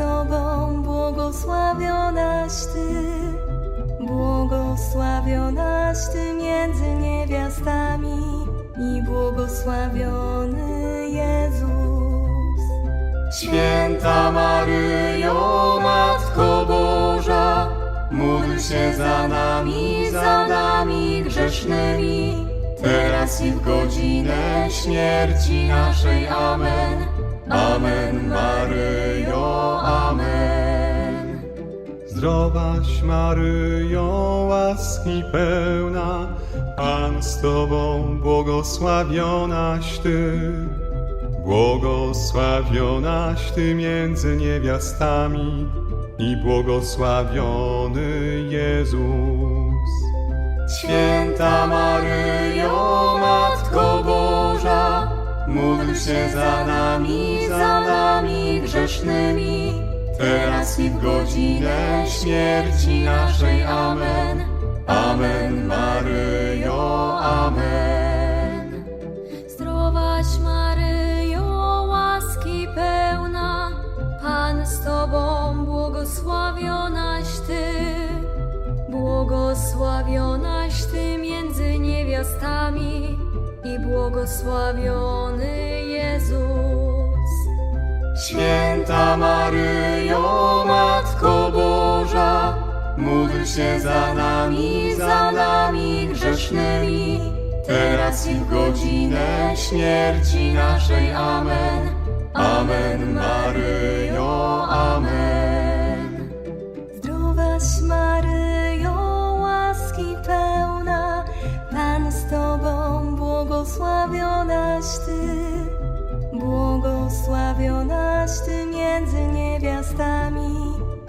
Tobą, błogosławionaś Ty, błogosławionaś Ty między niewiastami i błogosławiony Jezus. Święta Maryjo, Matko Boża, módl się za nami, za nami grzesznymi, teraz i w godzinę śmierci naszej. Amen. Amen, Maryjo, Zdrowaś Maryjo, łaski pełna, Pan z Tobą, błogosławionaś Ty. Błogosławionaś Ty między niewiastami i błogosławiony Jezus. Święta Maryjo, Matko Boża, módl się za nami, za nami grzesznymi, teraz i w godzinę śmierci naszej. Amen. Amen, Maryjo, amen. Zdrowaś Maryjo, łaski pełna, Pan z Tobą, błogosławionaś Ty, błogosławionaś Ty między niewiastami i błogosławiony. Święta Maryjo, Matko Boża, módl się za nami, za nami grzesznymi, teraz i w godzinę śmierci naszej. Amen. Amen, Maryjo,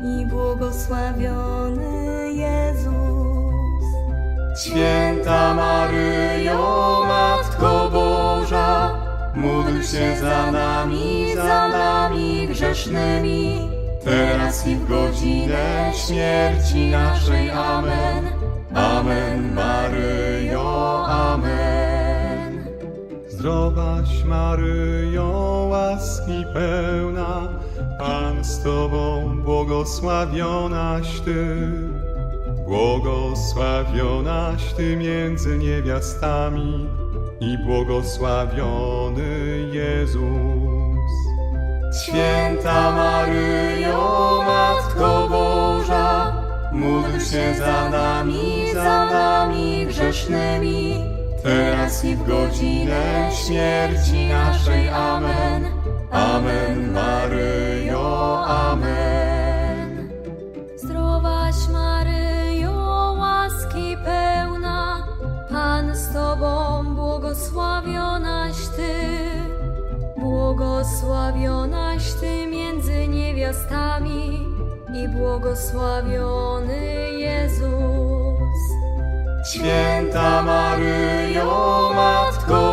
i błogosławiony Jezus. Święta Maryjo, Matko Boża, módl się za nami, za nami grzesznymi, teraz i w godzinę śmierci naszej. Amen. Amen, Maryjo, amen. Zdrowaś Maryjo, łaski pełna, Pan z Tobą, błogosławionaś Ty. Błogosławionaś Ty między niewiastami i błogosławiony Jezus. Święta Maryjo, Matko Boża, módl się za nami, za nami grzesznymi, teraz i w godzinę śmierci naszej. Amen. Amen, Maryjo, amen. Zdrowaś Maryjo, łaski pełna, Pan z Tobą, błogosławionaś Ty, błogosławionaś Ty między niewiastami i błogosławiony Jezus. Święta Maryjo, Matko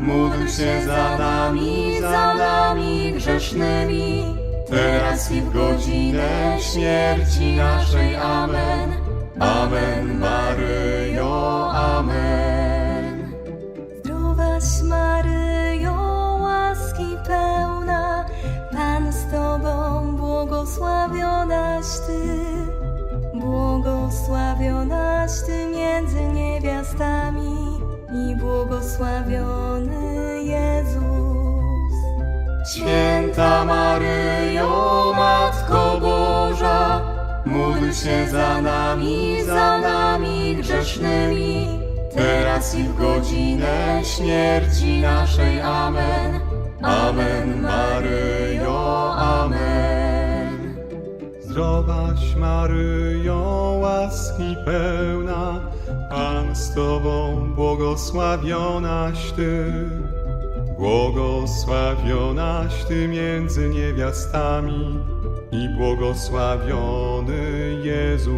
módl się za nami, za nami grzesznymi, teraz i w godzinę śmierci naszej. Amen. Amen, Maryjo, amen. Zdrowaś Maryjo, łaski pełna, Pan z Tobą, błogosławionaś Ty, błogosławionaś Ty między niewiastami i błogosławiony Jezus. Święta Maryjo, Matko Boża, módl się za nami, za nami grzesznymi, teraz i w godzinę śmierci naszej. Amen. Amen, Maryjo, amen. Zdrowaś Maryjo, łaski pełna, Pan z Tobą, błogosławionaś Ty. Błogosławionaś Ty między niewiastami i błogosławiony Jezus.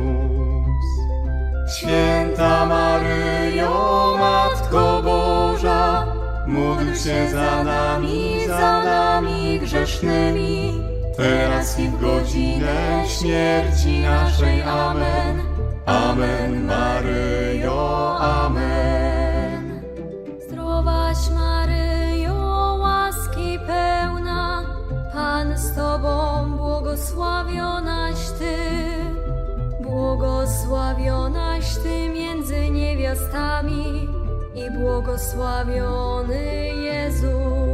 Święta Maryjo, Matko Boża, módl się za nami, za nami grzesznymi, teraz i w godzinę śmierci naszej. Amen. Amen, Maryjo, amen. Zdrowaś Maryjo, łaski pełna, Pan z Tobą, błogosławionaś Ty. Błogosławionaś Ty między niewiastami i błogosławiony Jezus.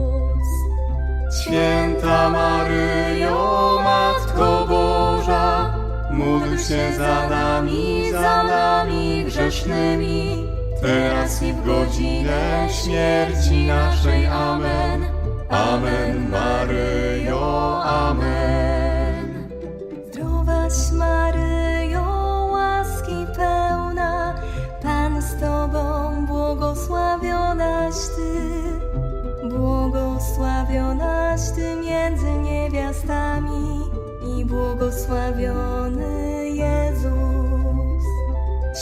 Święta Maryjo, Matko Boża, módl się za nami, za nami grzesznymi, teraz i w godzinę śmierci naszej. Amen. Amen, Maryjo, amen. Błogosławiony Jezus.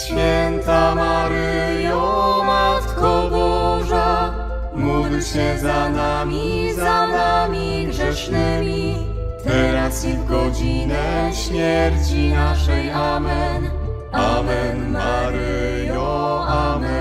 Święta Maryjo, Matko Boża, módl się za nami, za nami grzesznymi, teraz i w godzinę śmierci naszej. Amen. Amen, Maryjo, amen.